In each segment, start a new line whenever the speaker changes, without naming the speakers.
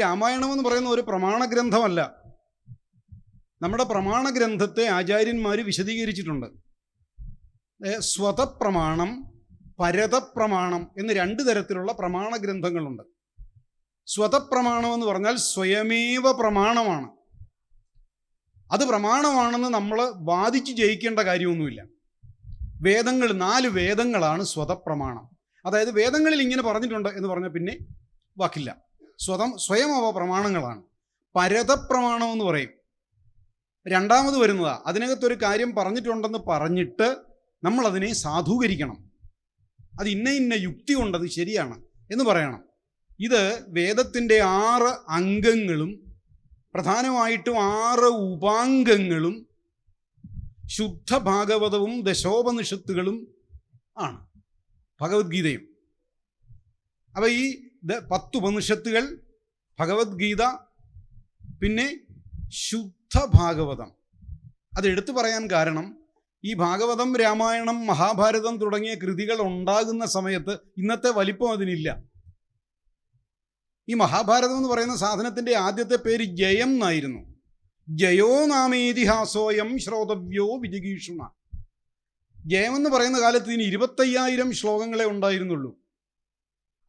രാമായണം എന്ന് പറയുന്ന ഒരു പ്രമാണ ഗ്രന്ഥമല്ല നമ്മുടെ പ്രമാണ ഗ്രന്ഥത്തെ ആചാര്യന്മാർ വിശദീകരിച്ചിട്ടുണ്ട് സ്വതപ്രമാണം പരതപ്രമാണം എന്ന് രണ്ട് തരത്തിലുള്ള പ്രമാണ ഗ്രന്ഥങ്ങളുണ്ട് സ്വതപ്രമാണം എന്ന് പറഞ്ഞാൽ സ്വയമേവ പ്രമാണമാണ്. അത് പ്രമാണമാണെന്ന് നമ്മൾ വാദിച്ച് ജയിക്കേണ്ട കാര്യമൊന്നുമില്ല. വേദങ്ങൾ നാല് വേദങ്ങളാണ് സ്വതപ്രമാണം. അതായത് വേദങ്ങളിൽ ഇങ്ങനെ പറഞ്ഞിട്ടുണ്ട് എന്ന് പറഞ്ഞാൽ പിന്നെ വാക്കില്ല. സ്വതം സ്വയം അവ പ്രമാണങ്ങളാണ്. പരതപ്രമാണം എന്ന് പറയും. രണ്ടാമത് വരുന്നതാ. അതിനകത്തൊരു കാര്യം പറഞ്ഞിട്ടുണ്ടെന്ന് പറഞ്ഞിട്ട് നമ്മൾ അതിനെ സാധൂകരിക്കണം. അത് ഇന്ന ഇന്ന യുക്തി കൊണ്ടത് ശരിയാണ് എന്ന് പറയണം. ഇത് വേദത്തിന്റെ ആറ് അംഗങ്ങളും പ്രധാനമായിട്ടും ആറ് ഉപാംഗങ്ങളും ശുദ്ധ ഭാഗവതവും ദശോപനിഷത്തുകളും ആണ്. ഭഗവത്ഗീതയും. അപ്പോൾ ഈ പത്ത് ഉപനിഷത്തുകൾ ഭഗവത്ഗീത പിന്നെ ശുദ്ധ ഭാഗവതം അത് എടുത്തു പറയാൻ കാരണം ഈ ഭാഗവതം രാമായണം മഹാഭാരതം തുടങ്ങിയ കൃതികൾ ഉണ്ടാകുന്ന സമയത്ത് ഇന്നത്തെ വലിപ്പം അതിനില്ല. ഈ മഹാഭാരതം എന്ന് പറയുന്ന സാധനത്തിന്റെ ആദ്യത്തെ പേര് ജയം എന്നായിരുന്നു. ജയോ നാമേതിഹാസോയം ശ്രോതവ്യോ വിജിഗീഷുണ. ജയം എന്ന് പറയുന്ന കാലത്ത് ഇനി ഇരുപത്തയ്യായിരം ശ്ലോകങ്ങളെ ഉണ്ടായിരുന്നുള്ളൂ.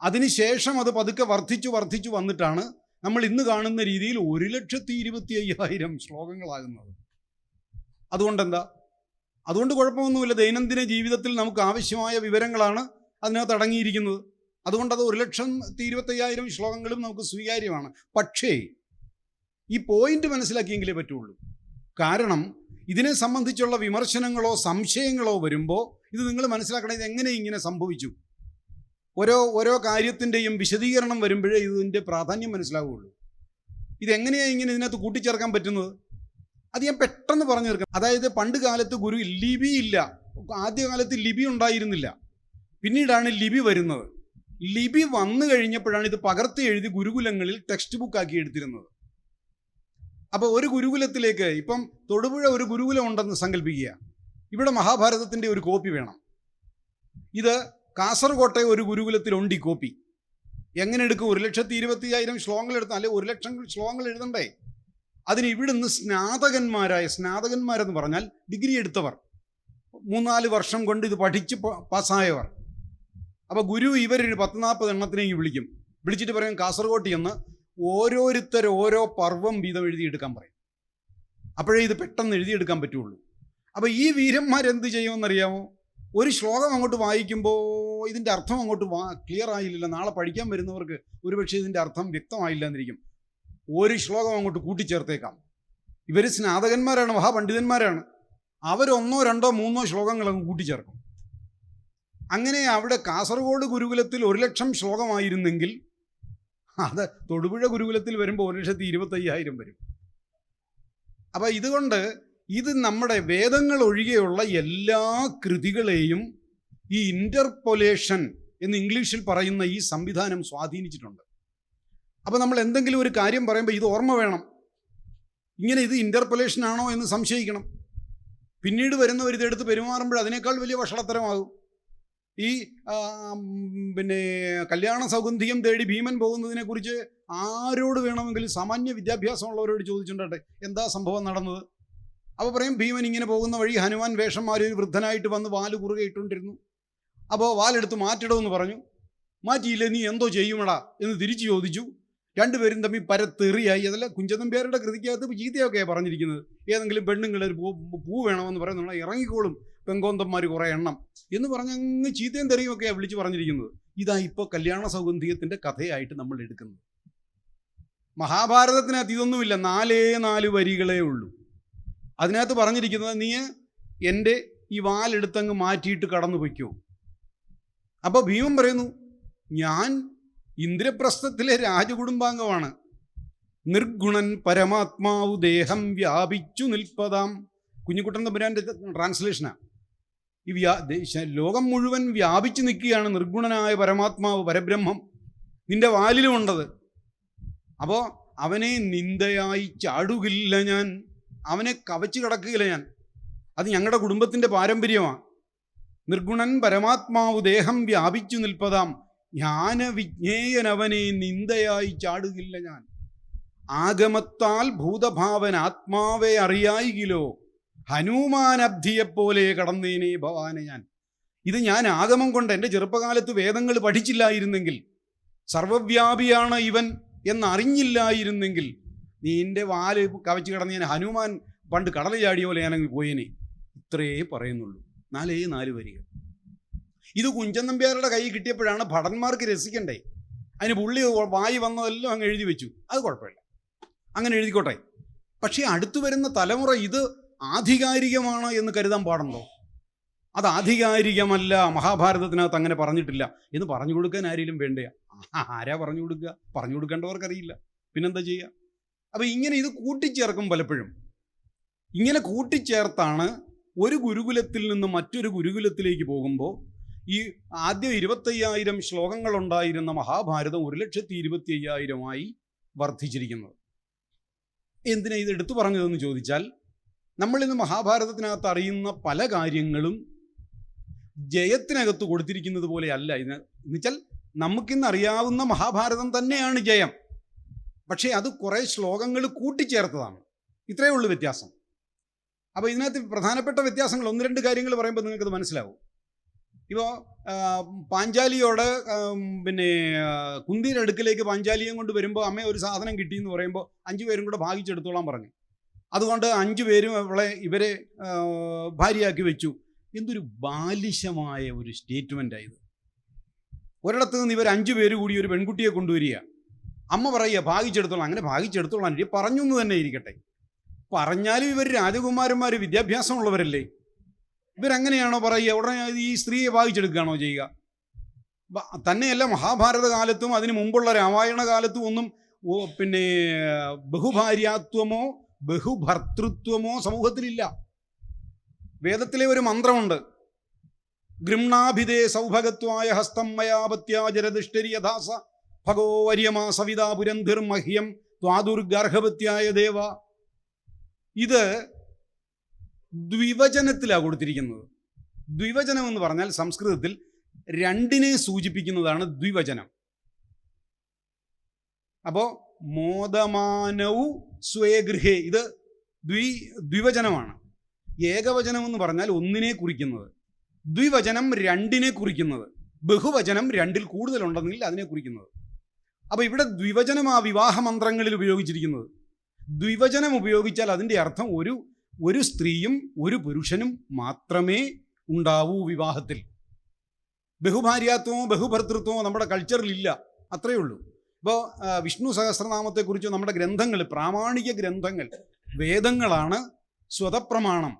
അതിനുശേഷം അത് പതുക്കെ വർദ്ധിച്ചു വർദ്ധിച്ചു വന്നിട്ടാണ് നമ്മൾ ഇന്ന് കാണുന്ന രീതിയിൽ ഒരു ലക്ഷത്തി ഇരുപത്തി അയ്യായിരം ശ്ലോകങ്ങളാകുന്നത്. അതുകൊണ്ടെന്താ? അതുകൊണ്ട് കുഴപ്പമൊന്നുമില്ല. ദൈനംദിന ജീവിതത്തിൽ നമുക്ക് ആവശ്യമായ വിവരങ്ങളാണ് അതിനകത്ത് അടങ്ങിയിരിക്കുന്നത്. അതുകൊണ്ട് അത് ഒരു ലക്ഷത്തി ഇരുപത്തയ്യായിരം ശ്ലോകങ്ങളും നമുക്ക് സ്വീകാര്യമാണ്. പക്ഷേ ഈ പോയിന്റ് മനസ്സിലാക്കിയെങ്കിലേ പറ്റുള്ളൂ. കാരണം ഇതിനെ സംബന്ധിച്ചുള്ള വിമർശനങ്ങളോ സംശയങ്ങളോ വരുമ്പോൾ ഇത് നിങ്ങൾ മനസ്സിലാക്കണം ഇത് എങ്ങനെ ഇങ്ങനെ സംഭവിച്ചു? ഓരോ ഓരോ കാര്യത്തിന്റെയും വിശദീകരണം വരുമ്പോഴേ ഇതിന്റെ പ്രാധാന്യം മനസ്സിലാവുകയുള്ളൂ ഇതെങ്ങനെയാണ് ഇങ്ങനെ ഇതിനകത്ത് കൂട്ടിച്ചേർക്കാൻ പറ്റുന്നത്? അത് ഞാൻ പെട്ടെന്ന് പറഞ്ഞു തീർക്കാം. അതായത് പണ്ട് കാലത്ത് ഗുരു ലിപി ഇല്ല. ആദ്യകാലത്ത് ലിപി ഉണ്ടായിരുന്നില്ല. പിന്നീടാണ് ലിപി വരുന്നത്. ലിപി വന്നു കഴിഞ്ഞപ്പോഴാണ് ഇത് പകർത്തി എഴുതി ഗുരുകുലങ്ങളിൽ ടെക്സ്റ്റ് ബുക്ക് ആക്കി എടുത്തിരുന്നത്. അപ്പോൾ ഒരു ഗുരുകുലത്തിലേക്ക് ഇപ്പം തൊടുപുഴ ഒരു ഗുരുകുലം ഉണ്ടെന്ന് സങ്കല്പിക്കുക. ഇവിടെ മഹാഭാരതത്തിന്റെ ഒരു കോപ്പി വേണം. ഇത് കാസർകോട്ടെ ഒരു ഗുരുകുലത്തിലുണ്ട് ഈ കോപ്പി. എങ്ങനെ എടുക്കും? ഒരു ലക്ഷത്തി ഇരുപത്തി അയ്യായിരം ശ്ലോകങ്ങൾ എടുത്താൽ അല്ലെ ഒരു ലക്ഷം ശ്ലോകങ്ങൾ എഴുതണ്ടേ? അതിന് ഇവിടുന്ന് സ്നാതകന്മാരായ സ്നാതകന്മാരെന്ന് പറഞ്ഞാൽ ഡിഗ്രി എടുത്തവർ. മൂന്നാൽ വർഷം കൊണ്ട് ഇത് പഠിച്ച് പാസ്സായവർ. അപ്പോൾ ഗുരു ഇവരൊരു പത്ത് നാൽപ്പത് എണ്ണത്തിനെയും വിളിക്കും. വിളിച്ചിട്ട് പറയും കാസർഗോട്ട് എന്ന് ഓരോരുത്തർ ഓരോ പർവം വീതം എഴുതിയെടുക്കാൻ പറയും. അപ്പോഴേ ഇത് പെട്ടെന്ന് എഴുതിയെടുക്കാൻ പറ്റുള്ളൂ. അപ്പോൾ ഈ വീരന്മാരെന്ത് ചെയ്യുമെന്നറിയാമോ? ഒരു ശ്ലോകം അങ്ങോട്ട് വായിക്കുമ്പോൾ ഇതിന്റെ അർത്ഥം അങ്ങോട്ട് വാ ക്ലിയർ ആയില്ല നാളെ പഠിക്കാൻ വരുന്നവർക്ക് ഒരുപക്ഷെ ഇതിന്റെ അർത്ഥം വ്യക്തമായില്ല എന്നിരിക്കും ഒരു ശ്ലോകം അങ്ങോട്ട് കൂട്ടിച്ചേർത്തേക്കാം. ഇവർ സ്നാതകന്മാരാണ് മഹാപണ്ഡിതന്മാരാണ്. അവരൊന്നോ രണ്ടോ മൂന്നോ ശ്ലോകങ്ങൾ അങ്ങ് കൂട്ടിച്ചേർക്കും. അങ്ങനെ അവിടെ കാസർഗോഡ് ഗുരുകുലത്തിൽ ഒരു ലക്ഷം ശ്ലോകമായിരുന്നെങ്കിൽ അത് തൊടുപുഴ ഗുരുകുലത്തിൽ വരുമ്പോൾ ഒരു ലക്ഷത്തി ഇരുപത്തയ്യായിരം വരും. അപ്പം ഇതുകൊണ്ട് ഇത് നമ്മുടെ വേദങ്ങൾ ഒഴികെയുള്ള എല്ലാ കൃതികളെയും ഈ ഇന്റർപൊലേഷൻ എന്ന് ഇംഗ്ലീഷിൽ പറയുന്ന ഈ സംവിധാനം സ്വാധീനിച്ചിട്ടുണ്ട്. അപ്പോൾ നമ്മൾ എന്തെങ്കിലും ഒരു കാര്യം പറയുമ്പോൾ ഇത് ഓർമ്മ വേണം. ഇങ്ങനെ ഇത് ഇന്റർപൊലേഷൻ ആണോ എന്ന് സംശയിക്കണം. പിന്നീട് വരുന്നവർ ഇതെടുത്ത് പെരുമാറുമ്പോൾ അതിനേക്കാൾ വലിയ വഷളത്തരമാകും. ഈ പിന്നെ കല്യാണ സൗഗന്ധികം തേടി ഭീമൻ പോകുന്നതിനെക്കുറിച്ച് ആരോട് വേണമെങ്കിലും സാമാന്യ വിദ്യാഭ്യാസമുള്ളവരോട് ചോദിച്ചിട്ടുണ്ടെ എന്താ സംഭവം നടന്നത്? അപ്പോൾ പറയും ഭീമൻ ഇങ്ങനെ പോകുന്ന വഴി ഹനുമാൻ വേഷന്മാർ ഒരു വൃദ്ധനായിട്ട് വന്ന് വാൽ കുറുകെ ഇട്ടുകൊണ്ടിരുന്നു. അപ്പോൾ വാലെടുത്ത് മാറ്റിടമെന്ന് പറഞ്ഞു. മാറ്റിയില്ല നീ എന്തോ ചെയ്യുമടാ എന്ന് തിരിച്ചു ചോദിച്ചു. രണ്ടുപേരും തമ്മിൽ പരത്തെറിയായി. അതല്ല കുഞ്ചതമ്പ്യാരുടെ കൃതിക്കകത്ത് ചീത്തയൊക്കെയാണ് പറഞ്ഞിരിക്കുന്നത്. ഏതെങ്കിലും പെണ്ണുങ്ങൾ ഒരു പൂ പൂ വേണമെന്ന് പറയുന്ന ഇറങ്ങിക്കോളും പെങ്കോന്തന്മാർ കുറേ എണ്ണം എന്ന് പറഞ്ഞ് അങ്ങ് ചീത്തയും തെറിയുമൊക്കെയാണ് വിളിച്ച് പറഞ്ഞിരിക്കുന്നത്. ഇതാ ഇപ്പോൾ കല്യാണ സൗഗന്ധികത്തിന്റെ കഥയായിട്ട് നമ്മൾ എടുക്കുന്നത്. മഹാഭാരതത്തിനകത്ത് ഇതൊന്നുമില്ല. നാലേ നാല് വരികളേ ഉള്ളൂ. അതിനകത്ത് പറഞ്ഞിരിക്കുന്നത് നീ എന്റെ ഈ വാലെടുത്തങ്ങ് മാറ്റിയിട്ട് കടന്നു പൊയ്ക്കോ. അപ്പോൾ ഭീമൻ പറയുന്നു ഞാൻ ഇന്ദ്രപ്രസ്ഥത്തിലെ രാജകുടുംബാംഗമാണ്. നിർഗുണൻ പരമാത്മാവ് ദേഹം വ്യാപിച്ചു നിൽപ്പതാം. കുഞ്ഞിക്കുട്ടൻ തമ്പുരാന്റെ ട്രാൻസ്ലേഷനാണ് ഈ വ്യാ ലോകം മുഴുവൻ വ്യാപിച്ചു നിൽക്കുകയാണ് നിർഗുണനായ പരമാത്മാവ് പരബ്രഹ്മം നിന്റെ വാലിലുമുണ്ടത്. അപ്പോൾ അവനെ നിന്ദയായി ചാടുകില്ല ഞാൻ. അവനെ കവച്ചു കിടക്കുകയില്ല ഞാൻ. അത് ഞങ്ങളുടെ കുടുംബത്തിന്റെ പാരമ്പര്യമാണ്. നിർഗുണൻ പരമാത്മാവ് ദേഹം വ്യാപിച്ചു നിൽപ്പതാം. ജ്ഞാന വിജ്ഞേയനവനെ നിന്ദയായി ചാടുകില്ല ഞാൻ. ആഗമത്താൽ ഭൂതഭാവൻ ആത്മാവെ അറിയായികിലോ? ഹനുമാനബ്ധിയെപ്പോലെ കടന്നേനെ ഭവാനെ ഞാൻ. ഇത് ഞാൻ ആഗമം കൊണ്ട് എന്റെ ചെറുപ്പകാലത്ത് വേദങ്ങൾ പഠിച്ചില്ലായിരുന്നെങ്കിൽ സർവവ്യാപിയാണ് ഇവൻ എന്നറിഞ്ഞില്ലായിരുന്നെങ്കിൽ നിന്റെ വാൽ കവച്ച് കിടന്ന് ഞാൻ ഹനുമാൻ പണ്ട് കടൽ ചാടിയ പോലെ ഞാനങ്ങ് പോയേനെ. ഇത്രയേ പറയുന്നുള്ളൂ. നാലേ നാല് വരിക ഇത് കുഞ്ചൻ നമ്പ്യാരുടെ കൈ കിട്ടിയപ്പോഴാണ് ഭടന്മാർക്ക് രസിക്കണ്ടേ. അതിന് പുള്ളി വായി വന്നതെല്ലാം അങ്ങ് എഴുതി വെച്ചു. അത് കുഴപ്പമില്ല. അങ്ങനെ എഴുതിക്കോട്ടെ. പക്ഷേ അടുത്തു വരുന്ന തലമുറ ഇത് ആധികാരികമാണ് എന്ന് കരുതാൻ പാടുണ്ടോ? അത് ആധികാരികമല്ല മഹാഭാരതത്തിനകത്ത് അങ്ങനെ പറഞ്ഞിട്ടില്ല എന്ന് പറഞ്ഞു കൊടുക്കാൻ ആരെങ്കിലും വേണ്ടേ ആ, ആരാ പറഞ്ഞു കൊടുക്കുക? പറഞ്ഞു കൊടുക്കേണ്ടവർക്കറിയില്ല. പിന്നെന്താ ചെയ്യുക അപ്പം ഇങ്ങനെ ഇത് കൂട്ടിച്ചേർക്കും പലപ്പോഴും. ഇങ്ങനെ കൂട്ടിച്ചേർത്താണ് ഒരു ഗുരുകുലത്തിൽ നിന്ന് മറ്റൊരു ഗുരുകുലത്തിലേക്ക് പോകുമ്പോൾ ഈ ആദ്യം ഇരുപത്തയ്യായിരം ശ്ലോകങ്ങളുണ്ടായിരുന്ന മഹാഭാരതം ഒരു ലക്ഷത്തി ഇരുപത്തി അയ്യായിരമായി വർദ്ധിച്ചിരിക്കുന്നത്. എന്തിനാ ഇത് എടുത്തു പറഞ്ഞതെന്ന് ചോദിച്ചാൽ നമ്മൾ ഇന്ന് മഹാഭാരതത്തിനകത്ത് അറിയുന്ന പല കാര്യങ്ങളും ജയത്തിനകത്ത് കൊടുത്തിരിക്കുന്നത് പോലെയല്ല ഇതിന് എന്നുവെച്ചാൽ നമുക്കിന്ന് അറിയാവുന്ന മഹാഭാരതം തന്നെയാണ് ജയം. പക്ഷേ അത് കുറേ ശ്ലോകങ്ങൾ കൂട്ടിച്ചേർത്തതാണ്. ഇത്രയേ ഉള്ളൂ വ്യത്യാസം. അപ്പോൾ ഇതിനകത്ത് പ്രധാനപ്പെട്ട വ്യത്യാസങ്ങൾ ഒന്ന് രണ്ട് കാര്യങ്ങൾ പറയുമ്പോൾ നിങ്ങൾക്കത് മനസ്സിലാവും. ഇപ്പോൾ പാഞ്ചാലിയോട് പിന്നെ കുന്തിയുടെ അടുക്കിലേക്ക് പാഞ്ചാലിയും കൊണ്ട് വരുമ്പോൾ അമ്മ ഒരു സാധനം കിട്ടി എന്ന് പറയുമ്പോൾ അഞ്ചു പേരും കൂടെ ഭാഗിച്ചെടുത്തോളാൻ പറഞ്ഞു. അതുകൊണ്ട് അഞ്ചു പേരും അവളെ ഇവരെ ഭാര്യയാക്കി വെച്ചു. എന്തൊരു ബാലിശമായ ഒരു സ്റ്റേറ്റ്മെന്റ് ഇത്. ഒരിടത്ത് നിന്ന് ഇവർ അഞ്ചു പേര് കൂടി ഒരു പെൺകുട്ടിയെ കൊണ്ടുവരിക. അമ്മ പറയുക ഭാഗിച്ചെടുത്തോളാം. അങ്ങനെ ഭാഗിച്ചെടുത്തോളാം. ഇനി പറഞ്ഞു എന്ന് തന്നെ ഇരിക്കട്ടെ. പറഞ്ഞാലും ഇവർ രാജകുമാരന്മാർ വിദ്യാഭ്യാസമുള്ളവരല്ലേ? ഇവരങ്ങനെയാണോ പറയുക? ഉടനെ ഈ സ്ത്രീയെ ഭാഗിച്ചെടുക്കുകയാണോ ചെയ്യുക? തന്നെയല്ല മഹാഭാരത കാലത്തും അതിനു മുമ്പുള്ള രാമായണ കാലത്തും ഒന്നും പിന്നെ ബഹുഭാര്യാത്വമോ ബഹുഭർത്തൃത്വമോ സമൂഹത്തിലില്ല. വേദത്തിലെ ഒരു മന്ത്രമുണ്ട്. ഗൃംണാഭിതേ സൗഭഗത്വായ ഹസ്തം മയാപത്യാചരദിഷ്ടരി യഥാസ ഭഗോ വര്യമാ സവിതാ പുരന്ധിർ മഹ്യം ത്വാദുർഗർഭവത്യായ ദേവ. ഇത് ദ്വിവചനത്തിലാണ് കൊടുത്തിരിക്കുന്നത്. ദ്വിവചനം എന്ന് പറഞ്ഞാൽ സംസ്കൃതത്തിൽ രണ്ടിനെ സൂചിപ്പിക്കുന്നതാണ് ദ്വിവചനം. അപ്പോൾ മോദമാനവും സ്വേഗൃഹേ ഇത് ദ്വി ദ്വിവചനമാണ്. ഏകവചനം എന്ന് പറഞ്ഞാൽ ഒന്നിനെ കുറിക്കുന്നത്. ദ്വിവചനം രണ്ടിനെ കുറിക്കുന്നത്. ബഹുവചനം രണ്ടിൽ കൂടുതലുണ്ടെങ്കിൽ അതിനെ കുറിക്കുന്നത്. അപ്പോൾ ഇവിടെ ദ്വിവചനം ആ വിവാഹ മന്ത്രങ്ങളിൽ ഉപയോഗിച്ചിരിക്കുന്നത്. ദ്വിവചനം ഉപയോഗിച്ചാൽ അതിന്റെ അർത്ഥം ഒരു ഒരു സ്ത്രീയും ഒരു പുരുഷനും മാത്രമേ ഉണ്ടാവൂ വിവാഹത്തിൽ. ബഹുഭാര്യാത്വമോ ബഹുഭർത്തൃത്വമോ നമ്മുടെ കൾച്ചറിൽ ഇല്ല. അത്രയേ ഉള്ളൂ. ഇപ്പോൾ വിഷ്ണു സഹസ്രനാമത്തെക്കുറിച്ച് നമ്മുടെ ഗ്രന്ഥങ്ങൾ പ്രാമാണിക ഗ്രന്ഥങ്ങൾ വേദങ്ങളാണ് സ്വതപ്രമാണം.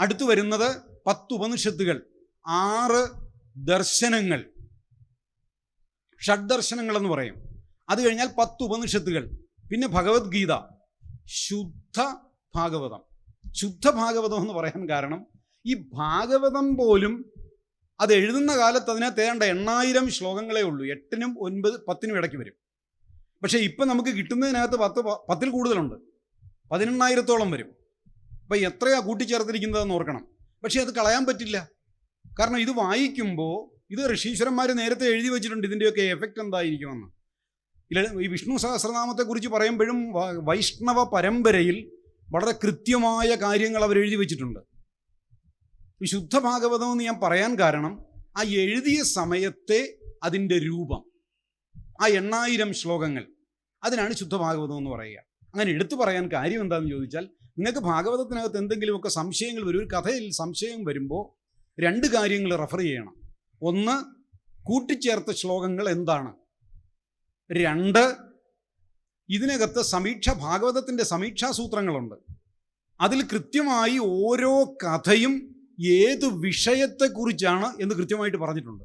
അടുത്തു വരുന്നത് പത്ത് ഉപനിഷത്തുകൾ ആറ് ദർശനങ്ങൾ. ഷഡ്ദർശനങ്ങൾ എന്ന് പറയും. അത് കഴിഞ്ഞാൽ പത്ത് ഉപനിഷത്തുകൾ. പിന്നെ ഭഗവത്ഗീത. ശുദ്ധ ഭാഗവതം ശുദ്ധ ഭാഗവതം എന്ന് പറയാൻ കാരണം ഈ ഭാഗവതം പോലും അത് എഴുതുന്ന കാലത്ത് അതിനകത്ത് ഏതാണ്ട് എണ്ണായിരം ശ്ലോകങ്ങളേ ഉള്ളൂ. എട്ടിനും ഒൻപത് പത്തിനും ഇടയ്ക്ക് വരും. പക്ഷേ ഇപ്പം നമുക്ക് കിട്ടുന്നതിനകത്ത് പത്ത് പത്തിൽ കൂടുതലുണ്ട്. പതിനെണ്ണായിരത്തോളം വരും. അപ്പം എത്രയാണ് കൂട്ടിച്ചേർത്തിരിക്കുന്നതെന്ന് ഓർക്കണം. പക്ഷേ അത് കളയാൻ പറ്റില്ല. കാരണം ഇത് വായിക്കുമ്പോൾ ഇത് ഋഷീശ്വരന്മാർ നേരത്തെ എഴുതി വെച്ചിട്ടുണ്ട്. ഇതിന്റെയൊക്കെ എഫക്റ്റ് എന്തായിരിക്കുമെന്ന്. ഇല്ല ഈ വിഷ്ണു സഹസ്രനാമത്തെക്കുറിച്ച് പറയുമ്പോഴും വൈഷ്ണവ പരമ്പരയിൽ വളരെ കൃത്യമായ കാര്യങ്ങൾ അവർ എഴുതി വെച്ചിട്ടുണ്ട്. വിശുദ്ധ ശുദ്ധ ഭാഗവതം എന്ന് ഞാൻ പറയാൻ കാരണം ആ എഴുതിയ സമയത്തെ അതിന്റെ രൂപം ആ എണ്ണായിരം ശ്ലോകങ്ങൾ അതിനാണ് ശുദ്ധ ഭാഗവതം എന്ന് പറയുക. അങ്ങനെ എടുത്തു പറയാൻ കാര്യം എന്താണെന്ന് ചോദിച്ചാൽ നിങ്ങൾക്ക് ഭാഗവതത്തിനകത്ത് എന്തെങ്കിലുമൊക്കെ സംശയങ്ങൾ വരും ഒരു കഥയിൽ സംശയം വരുമ്പോൾ രണ്ട് കാര്യങ്ങൾ റെഫർ ചെയ്യണം. ഒന്ന് കൂട്ടിച്ചേർത്ത ശ്ലോകങ്ങൾ എന്താണ്? രണ്ട് ഇതിനകത്ത് സമീക്ഷ ഭാഗവതത്തിന്റെ സമീക്ഷാസൂത്രങ്ങളുണ്ട് അതിൽ കൃത്യമായി ഓരോ കഥയും ഏത് വിഷയത്തെക്കുറിച്ചാണ് എന്ന് കൃത്യമായിട്ട് പറഞ്ഞിട്ടുണ്ട്.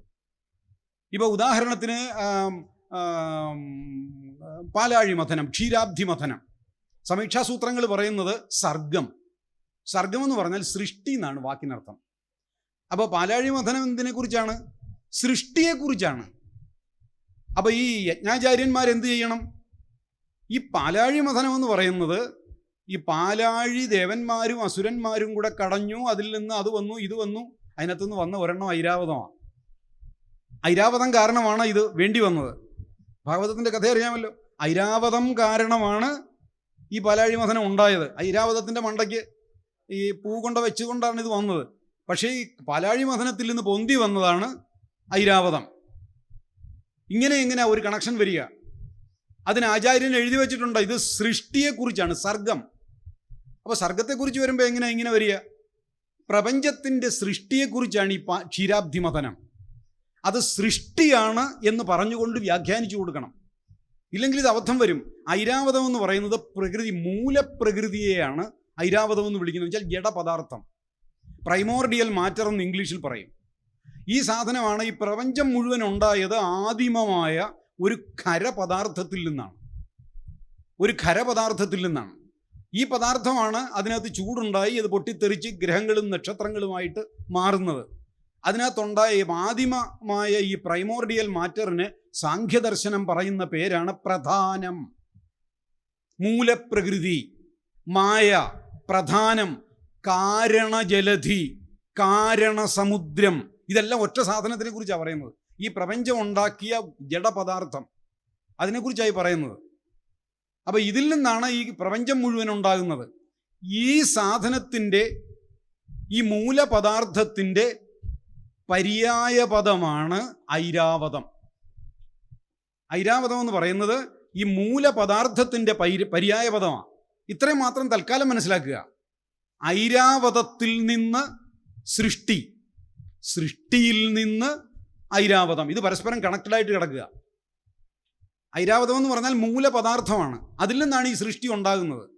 ഇപ്പോൾ ഉദാഹരണത്തിന് പാലാഴി മഥനം ക്ഷീരാബ്ധി മഥനം സമീക്ഷാസൂത്രങ്ങൾ പറയുന്നത് സർഗം. സർഗം എന്ന് പറഞ്ഞാൽ സൃഷ്ടി എന്നാണ് വാക്കിനർത്ഥം. അപ്പോൾ പാലാഴി മഥനം എന്തിനെക്കുറിച്ചാണ്? സൃഷ്ടിയെക്കുറിച്ചാണ്. അപ്പോൾ ഈ യജ്ഞാചാര്യന്മാർ എന്ത് ചെയ്യണം? ഈ പാലാഴി മഥനം എന്ന് പറയുന്നത് ഈ പാലാഴി ദേവന്മാരും അസുരന്മാരും കൂടെ കടഞ്ഞു അതിൽ നിന്ന് അത് വന്നു ഇത് വന്നു അതിനകത്തുനിന്ന് വന്ന ഒരെണ്ണം ഐരാവതമാണ്. ഐരാവതം കാരണമാണ് ഇത് വേണ്ടി വന്നത്. ഭാഗവതത്തിന്റെ കഥ അറിയാമല്ലോ. ഐരാവതം കാരണമാണ് ഈ പാലാഴി മഥനം ഉണ്ടായത്. ഐരാവതത്തിന്റെ മണ്ടയ്ക്ക് ഈ പൂ കൊണ്ട് വെച്ചുകൊണ്ടാണ് ഇത് വന്നത്. പക്ഷേ ഈ പാലാഴി മഥനത്തിൽ നിന്ന് പൊന്തി വന്നതാണ് ഐരാവതം. ഇങ്ങനെ എങ്ങനെ ഒരു കണക്ഷൻ വരിക. അതിന് ആചാര്യൻ എഴുതി വെച്ചിട്ടുണ്ട് ഇത് സൃഷ്ടിയെക്കുറിച്ചാണ് സർഗം. അപ്പോൾ സർഗത്തെക്കുറിച്ച് വരുമ്പോൾ എങ്ങനെ ഇങ്ങനെ വരിക? പ്രപഞ്ചത്തിന്റെ സൃഷ്ടിയെക്കുറിച്ചാണ് ഈ ക്ഷീരാബ്ധി മഥനം. അത് സൃഷ്ടിയാണ് എന്ന് പറഞ്ഞുകൊണ്ട് വ്യാഖ്യാനിച്ചു കൊടുക്കണം. ഇല്ലെങ്കിൽ ഇത് അബദ്ധം വരും. ഐരാവതം എന്ന് പറയുന്നത് പ്രകൃതി മൂലപ്രകൃതിയെയാണ് ഐരാവതം എന്ന് വിളിക്കുന്നത്. വെച്ചാൽ ജഡപദാർത്ഥം. പ്രൈമോർഡിയൽ മാറ്റർ എന്ന് ഇംഗ്ലീഷിൽ പറയും. ഈ സാധനമാണ് ഈ പ്രപഞ്ചം മുഴുവൻ ഉണ്ടായത് ആദിമമായ ഒരു ഖരപദാർത്ഥത്തിൽ നിന്നാണ്. ഒരു ഖരപദാർത്ഥത്തിൽ നിന്നാണ്. ഈ പദാർത്ഥമാണ് അതിനകത്ത് ചൂടുണ്ടായി അത് പൊട്ടിത്തെറിച്ച് ഗ്രഹങ്ങളും നക്ഷത്രങ്ങളുമായിട്ട് മാറുന്നത്. അതിനകത്തുണ്ടായ ആദിമമായ ഈ പ്രൈമോർഡിയൽ മാറ്ററിന് സാഖ്യദർശനം പറയുന്ന പേരാണ് പ്രധാനം. മൂലപ്രകൃതി മായ പ്രധാനം കാരണജലധി കാരണസമുദ്രം. ഇതെല്ലാം ഒറ്റ സാധനത്തിനെ കുറിച്ചാണ് പറയുന്നത്. ഈ പ്രപഞ്ചം ഉണ്ടാക്കിയ ജഡപദാർത്ഥം. അതിനെക്കുറിച്ചായി പറയുന്നത്. അപ്പോൾ ഇതിൽ നിന്നാണ് ഈ പ്രപഞ്ചം മുഴുവൻ ഉണ്ടാകുന്നത്. ഈ സാധനത്തിന്റെ ഈ മൂലപദാർത്ഥത്തിന്റെ പര്യായ പദമാണ് ഐരാവതം. ഐരാവതം എന്ന് പറയുന്നത് ഈ മൂലപദാർത്ഥത്തിന്റെ പൈര് പര്യായ പദമാണ് ഇത്രയും മാത്രം തൽക്കാലം മനസ്സിലാക്കുക. ഐരാവതത്തിൽ നിന്ന് സൃഷ്ടി. സൃഷ്ടിയിൽ നിന്ന് ഐരാവതം. ഇത് പരസ്പരം കണക്റ്റഡായിട്ട് കിടക്കുക. ഐരാവതം എന്ന് പറഞ്ഞാൽ മൂലപദാർത്ഥമാണ്. അതിൽ നിന്നാണ് ഈ സൃഷ്ടി ഉണ്ടാകുന്നത്.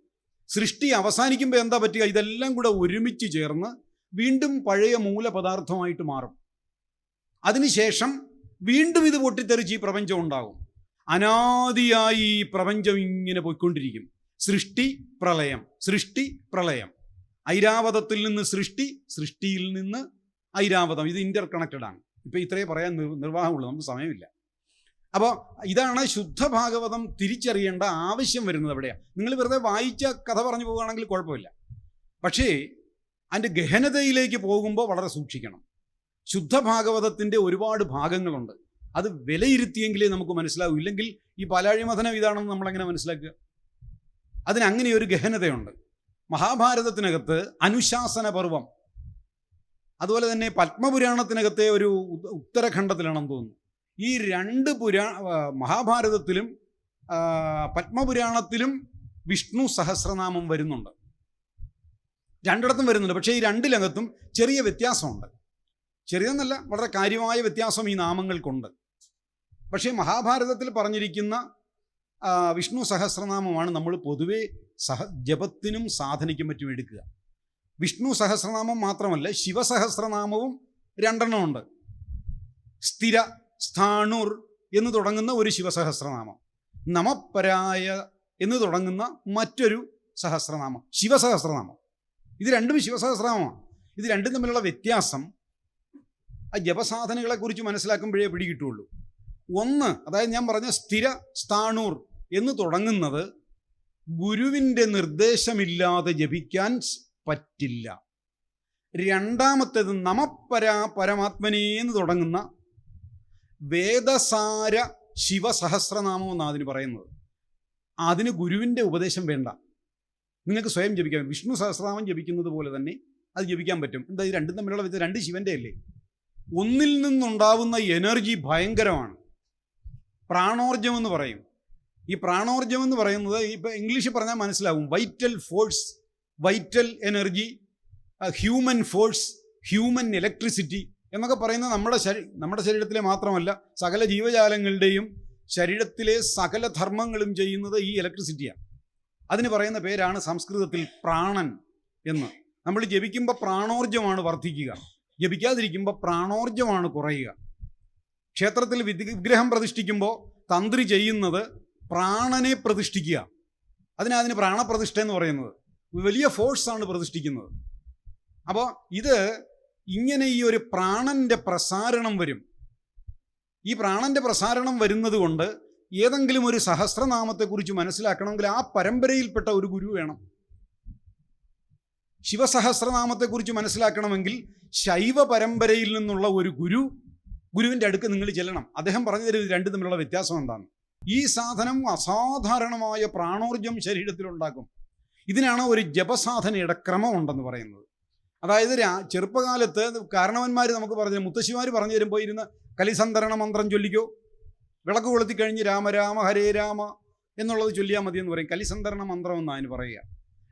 സൃഷ്ടി അവസാനിക്കുമ്പോൾ എന്താ പറ്റുക? ഇതെല്ലാം കൂടെ ഒരുമിച്ച് ചേർന്ന് വീണ്ടും പഴയ മൂലപദാർത്ഥമായിട്ട് മാറും. അതിനുശേഷം വീണ്ടും ഇത് പൊട്ടിത്തെറിച്ച് ഈ പ്രപഞ്ചം ഉണ്ടാകും. അനാദിയായി ഈ പ്രപഞ്ചം ഇങ്ങനെ പോയിക്കൊണ്ടിരിക്കും. സൃഷ്ടി പ്രളയം. സൃഷ്ടി പ്രളയം. ഐരാവതത്തിൽ നിന്ന് സൃഷ്ടി സൃഷ്ടിയിൽ നിന്ന് ഐരാവതം. ഇത് ഇന്റർ കണക്റ്റഡ് ആണ്. ഇപ്പം ഇത്രേ പറയാൻ നിർവാഹമുള്ളൂ. നമുക്ക് സമയമില്ല. അപ്പോൾ ഇതാണ് ശുദ്ധ ഭാഗവതം തിരിച്ചറിയേണ്ട ആവശ്യം വരുന്നത് എവിടെയാണ്? നിങ്ങൾ വെറുതെ വായിച്ച കഥ പറഞ്ഞു പോവുകയാണെങ്കിൽ കുഴപ്പമില്ല. പക്ഷേ അതിന്റെ ഗഹനതയിലേക്ക് പോകുമ്പോൾ വളരെ സൂക്ഷിക്കണം. ശുദ്ധ ഭാഗവതത്തിന്റെ ഒരുപാട് ഭാഗങ്ങളുണ്ട്. അത് വിലയിരുത്തിയെങ്കിലേ നമുക്ക് മനസ്സിലാവൂ. ഇല്ലെങ്കിൽ ഈ പാലാഴി മഥനം ഇതാണെന്ന് നമ്മളെങ്ങനെ മനസ്സിലാക്കുക? അതിന് അങ്ങനെ ഒരു ഗഹനതയുണ്ട്. മഹാഭാരതത്തിനകത്ത് അനുശാസന പർവം അതുപോലെ തന്നെ പത്മപുരാണത്തിനകത്തെ ഒരു ഉത്തരഖണ്ഡത്തിലാണെന്ന് തോന്നുന്നു. ഈ രണ്ട് പുരാ മഹാഭാരതത്തിലും പത്മപുരാണത്തിലും വിഷ്ണു സഹസ്രനാമം വരുന്നുണ്ട്. രണ്ടിടത്തും വരുന്നുണ്ട്. പക്ഷേ ഈ രണ്ടിലകത്തും ചെറിയ വ്യത്യാസമുണ്ട്. ചെറിയെന്നല്ല വളരെ കാര്യമായ വ്യത്യാസം ഈ നാമങ്ങൾക്കുണ്ട്. പക്ഷേ മഹാഭാരതത്തിൽ പറഞ്ഞിരിക്കുന്ന വിഷ്ണു സഹസ്രനാമമാണ് നമ്മൾ പൊതുവേ സഹ ജപത്തിനും സാധനയ്ക്കും മറ്റും എടുക്കുക. വിഷ്ണു സഹസ്രനാമം മാത്രമല്ല ശിവസഹസ്രനാമവും രണ്ടെണ്ണമുണ്ട് സ്ഥിര സ്ഥാണുർ എന്ന് തുടങ്ങുന്ന ഒരു ശിവസഹസ്രനാമം. നമപരായ എന്ന് തുടങ്ങുന്ന മറ്റൊരു സഹസ്രനാമം ശിവസഹസ്രനാമം. ഇത് രണ്ടും ശിവസഹസ്രനാമമാണ്. ഇത് രണ്ടും തമ്മിലുള്ള വ്യത്യാസം ആ ജപസാധനകളെക്കുറിച്ച് മനസ്സിലാക്കുമ്പോഴേ പിടികിട്ടുള്ളൂ ഒന്ന് അതായത് ഞാൻ പറഞ്ഞ സ്ഥിര സ്ഥാണൂർ എന്ന് തുടങ്ങുന്നത് ഗുരുവിന്റെ നിർദ്ദേശമില്ലാതെ ജപിക്കാൻ പറ്റില്ല. രണ്ടാമത്തേത് നമപരാ പരമാത്മനേ എന്ന് തുടങ്ങുന്ന വേദസാര ശിവസഹസ്രനാമം എന്നാണ് അതിന് പറയുന്നത്. അതിന് ഗുരുവിന്റെ ഉപദേശം വേണ്ട. നിങ്ങൾക്ക് സ്വയം ജപിക്കാം വിഷ്ണു സഹസ്രനാമം ജപിക്കുന്നത് പോലെ തന്നെ അത് ജപിക്കാൻ പറ്റും. എന്താ ഈ രണ്ടും തമ്മിലുള്ള വ്യത്യാസം? രണ്ട് ശിവന്റെ അല്ലേ? ഒന്നിൽ നിന്നുണ്ടാവുന്ന എനർജി ഭയങ്കരമാണ്. പ്രാണോർജം എന്ന് പറയും. ഈ പ്രാണോർജം എന്ന് പറയുന്നത് ഇപ്പം ഇംഗ്ലീഷിൽ പറഞ്ഞാൽ മനസ്സിലാവും. Vital force vital energy human force human electricity എന്നൊക്കെ പറയുന്നത് നമ്മുടെ ശരീ നമ്മുടെ ശരീരത്തിലെ മാത്രമല്ല സകല ജീവജാലങ്ങളുടെയും ശരീരത്തിലെ സകല ധർമ്മങ്ങളും ചെയ്യുന്നത് ഈ ഇലക്ട്രിസിറ്റിയാണ് അതിന് പറയുന്ന പേരാണ് സംസ്കൃതത്തിൽ പ്രാണൻ എന്ന്. നമ്മൾ ജപിക്കുമ്പോൾ പ്രാണോർജമാണ് വർദ്ധിക്കുക. ജപിക്കാതിരിക്കുമ്പോൾ പ്രാണോർജമാണ് കുറയുക. ക്ഷേത്രത്തിൽ വിഗ്രഹം പ്രതിഷ്ഠിക്കുമ്പോൾ തന്ത്രി ചെയ്യുന്നത് പ്രാണനെ പ്രതിഷ്ഠിക്കുക. അതിനാ അതിന് പ്രാണപ്രതിഷ്ഠ എന്ന് പറയുന്നത്. വലിയ ഫോഴ്സാണ് പ്രതിഷ്ഠിക്കുന്നത്. അപ്പോൾ ഇത് ഇങ്ങനെ ഈ ഒരു പ്രാണന്റെ പ്രസാരണം വരും. ഈ പ്രാണന്റെ പ്രസാരണം വരുന്നത് കൊണ്ട് ഏതെങ്കിലും ഒരു സഹസ്രനാമത്തെക്കുറിച്ച് മനസ്സിലാക്കണമെങ്കിൽ ആ പരമ്പരയിൽപ്പെട്ട ഒരു ഗുരു വേണം. ശിവസഹസ്രനാമത്തെക്കുറിച്ച് മനസ്സിലാക്കണമെങ്കിൽ ശൈവ പരമ്പരയിൽ നിന്നുള്ള ഒരു ഗുരു ഗുരുവിന്റെ അടുക്ക് നിങ്ങൾ ചെല്ലണം. അദ്ദേഹം പറഞ്ഞു തരും രണ്ട് തമ്മിലുള്ള വ്യത്യാസം എന്താണ്? ഈ സാധനം അസാധാരണമായ പ്രാണോർജം ശരീരത്തിലുണ്ടാക്കും. ഇതിനാണ് ഒരു ജപസാധനയുടെ ക്രമം ഉണ്ടെന്ന് പറയുന്നത്. അതായത് ചെറുപ്പകാലത്ത് കാരണവന്മാർ നമുക്ക് പറഞ്ഞു മുത്തശ്ശിമാർ പറഞ്ഞു തരുമ്പോൾ ഇരുന്ന് കലിസന്തരണ മന്ത്രം ചൊല്ലിക്കോ? വിളക്ക് കൊളുത്തി കഴിഞ്ഞ് രാമ രാമ ഹരേ രാമ എന്നുള്ളത് ചൊല്ലിയാൽ മതി എന്ന് പറയും. കലിസന്തരണ മന്ത്രം എന്നാണ് അതിന് പറയുക.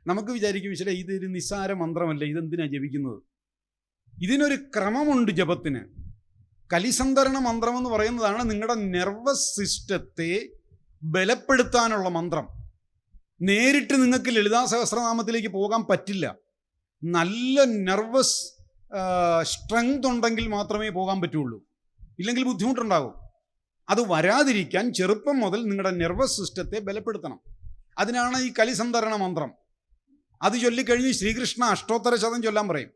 നമുക്ക് വിചാരിക്കും ചില ഇതൊരു നിസ്സാര മന്ത്രമല്ല? ഇതെന്തിനാണ് ജപിക്കുന്നത്? ഇതിനൊരു ക്രമമുണ്ട് ജപത്തിന്. കലിസന്തരണ മന്ത്രം എന്ന് പറയുന്നതാണ് നിങ്ങളുടെ നെർവസ് സിസ്റ്റത്തെ ബലപ്പെടുത്താനുള്ള മന്ത്രം. നേരിട്ട് നിങ്ങൾക്ക് ലളിതാ സഹസ്രനാമത്തിലേക്ക് പോകാൻ പറ്റില്ല. നല്ല നെർവസ് സ്ട്രെങ്ത് ഉണ്ടെങ്കിൽ മാത്രമേ പോകാൻ പറ്റുള്ളൂ. ഇല്ലെങ്കിൽ ബുദ്ധിമുട്ടുണ്ടാകും. അത് വരാതിരിക്കാൻ ചെറുപ്പം മുതൽ നിങ്ങളുടെ നെർവസ് സിസ്റ്റത്തെ ബലപ്പെടുത്തണം. അതിനാണ് ഈ കലിസന്തരണ മന്ത്രം. അത് ചൊല്ലിക്കഴിഞ്ഞ് ശ്രീകൃഷ്ണ അഷ്ടോത്തര ശതം ചൊല്ലാൻ പറയും.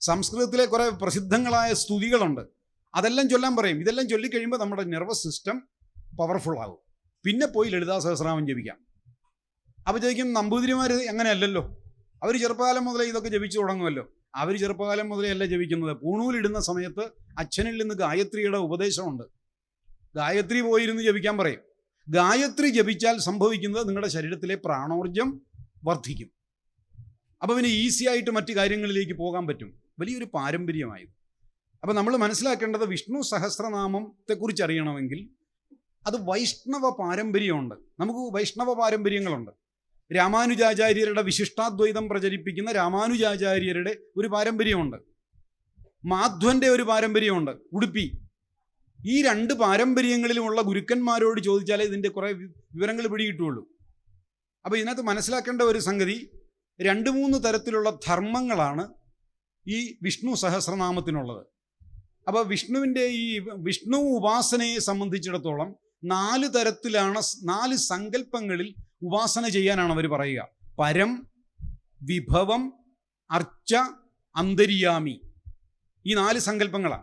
സംസ്കൃതത്തിലെ കുറേ പ്രസിദ്ധങ്ങളായ സ്തുതികളുണ്ട്. അതെല്ലാം ചൊല്ലാൻ പറയും. ഇതെല്ലാം ചൊല്ലിക്കഴിയുമ്പോൾ നമ്മുടെ നെർവസ് സിസ്റ്റം പവർഫുൾ ആകും. പിന്നെ പോയി ലളിതാ സഹസ്രാമം ജപിക്കാം. അപ്പോൾ ചോദിക്കും നമ്പൂതിരിമാർ അങ്ങനെയല്ലല്ലോ അവർ ചെറുപ്പകാലം മുതലേ ഇതൊക്കെ ജപിച്ചു തുടങ്ങുമല്ലോ? അവർ ചെറുപ്പകാലം മുതലേ അല്ല ജപിക്കുന്നത്? പൂണൂലിടുന്ന സമയത്ത് അച്ഛനിൽ നിന്ന് ഗായത്രിയുടെ ഉപദേശമുണ്ട്. ഗായത്രി പോയിരുന്ന് ജപിക്കാൻ പറയും. ഗായത്രി ജപിച്ചാൽ സംഭവിക്കുന്നത് നിങ്ങളുടെ ശരീരത്തിലെ പ്രാണോർജം വർദ്ധിക്കും. അപ്പോൾ പിന്നെ ഈസി ആയിട്ട് മറ്റു കാര്യങ്ങളിലേക്ക് പോകാൻ പറ്റും. വലിയൊരു പാരമ്പര്യമായത്. അപ്പോൾ നമ്മൾ മനസ്സിലാക്കേണ്ടത് വിഷ്ണു സഹസ്രനാമത്തെക്കുറിച്ച് അറിയണമെങ്കിൽ അത് വൈഷ്ണവ പാരമ്പര്യമുണ്ട്. നമുക്ക് വൈഷ്ണവ പാരമ്പര്യങ്ങളുണ്ട്. രാമാനുജാചാര്യരുടെ വിശിഷ്ടാദ്വൈതം പ്രചരിപ്പിക്കുന്ന രാമാനുജാചാര്യരുടെ ഒരു പാരമ്പര്യമുണ്ട്. മാധ്വന്റെ ഒരു പാരമ്പര്യമുണ്ട് ഉടുപ്പി ഈ രണ്ട് പാരമ്പര്യങ്ങളിലുമുള്ള ഗുരുക്കന്മാരോട് ചോദിച്ചാലേ ഇതിന്റെ കുറേ വിവരങ്ങൾ പിടികിട്ടുള്ളൂ അപ്പോൾ ഇതിനകത്ത് മനസ്സിലാക്കേണ്ട ഒരു സംഗതി രണ്ട് മൂന്ന് തരത്തിലുള്ള ധർമ്മങ്ങളാണ് ഈ വിഷ്ണു സഹസ്രനാമത്തിനുള്ളത്. അപ്പോൾ വിഷ്ണുവിന്റെ ഈ വിഷ്ണു ഉപാസനയെ സംബന്ധിച്ചിടത്തോളം നാല് തരത്തിലാണ് നാല് സങ്കല്പങ്ങളിൽ ഉപാസന ചെയ്യാനാണ് അവർ പറയുക. പരം വിഭവം അർച്ച അന്തര്യാമി. ഈ നാല് സങ്കല്പങ്ങളാണ്